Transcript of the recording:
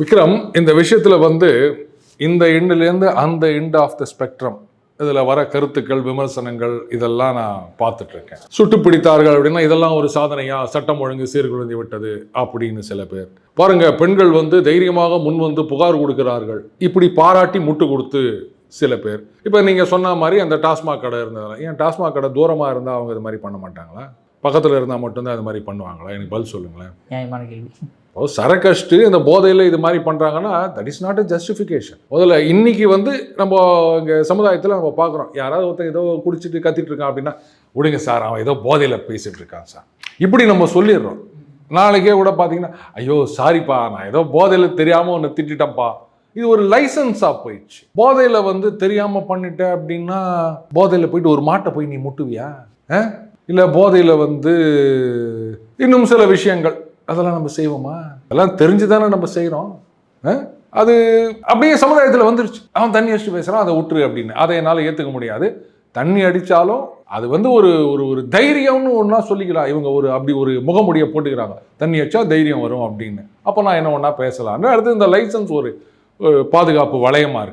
விக்ரம் இந்த விஷயத்தில் வந்து இந்த எண்டுலேருந்து அந்த எண்ட் ஆஃப் த ஸ்பெக்ட்ரம் இதில் வர கருத்துக்கள் விமர்சனங்கள் இதெல்லாம் நான் பார்த்துட்டு இருக்கேன் சுட்டு பிடித்தார்கள் அப்படின்னா இதெல்லாம் ஒரு சாதனையா? சட்டம் ஒழுங்கு சீர்குலைந்து விட்டது அப்படின்னு சில பேர். பாருங்க பெண்கள் வந்து தைரியமாக முன் வந்து புகார் கொடுக்கிறார்கள். இப்படி பாராட்டி முட்டு கொடுத்து சில பேர். இப்போ நீங்கள் சொன்ன மாதிரி அந்த டாஸ்மாக் கடை இருந்ததில்ல ஏன் டாஸ்மாக் கடை தூரமாக இருந்தால் அவங்க இது மாதிரி பண்ண மாட்டாங்களா? பக்கத்தில் இருந்தால் மட்டும்தான் இது மாதிரி பண்ணுவாங்களா? எனக்கு பதில் சொல்லுங்களேன். நியாயமான கேள்வி. இப்போ சரக்கஷ்டு இந்த போதையில் இது மாதிரி பண்ணுறாங்கன்னா that is not a justification முதல்ல இன்னைக்கு வந்து நம்ம இங்கே சமுதாயத்தில் நம்ம பார்க்குறோம் யாராவது ஒருத்தன் ஏதோ குடிச்சிட்டு கத்திட்டு இருக்கான் அப்படின்னா விடுங்க சார் அவன் ஏதோ போதையில் பேசிகிட்டு இருக்கான் சார். இப்படி நம்ம சொல்லிடுறோம். நாளைக்கே கூட பார்த்தீங்கன்னா ஐயோ சாரிப்பா நான் ஏதோ போதையில் தெரியாமல் ஒன்று திட்டிட்டேன்ப்பா. இது ஒரு லைசன்ஸாக போயிடுச்சு. போதையில் வந்து தெரியாமல் பண்ணிட்ட அப்படின்னா போதையில் போயிட்டு ஒரு மாட்டை போய் நீ முட்டுவியா? இல்லை போதையில் வந்து இன்னும் சில விஷயங்கள். அதெல்லாம் நம்ம செய்வோமா? அதெல்லாம் தெரிஞ்சு தானே நம்ம செய்கிறோம் அது அப்படியே சமுதாயத்தில் வந்துருச்சு. அவன் தண்ணி அடிச்சு பேசுகிறான் அதை விட்டுரு அப்படின்னு. அதை என்னால் ஏற்றுக்க முடியாது. தண்ணி அடித்தாலும் அது வந்து ஒரு ஒரு ஒரு தைரியம்னு ஒன்றா சொல்லிக்கலாம். இவங்க ஒரு அப்படி ஒரு முகமுடியை போட்டுக்கிறாங்க. தண்ணி அடிச்சா தைரியம் வரும் அப்படின்னு. அப்போ நான் என்ன ஒன்றா பேசலாம்னு அடுத்து இந்த லைசன்ஸ் ஒரு பாதுகாப்பு வளையமாக இருக்குது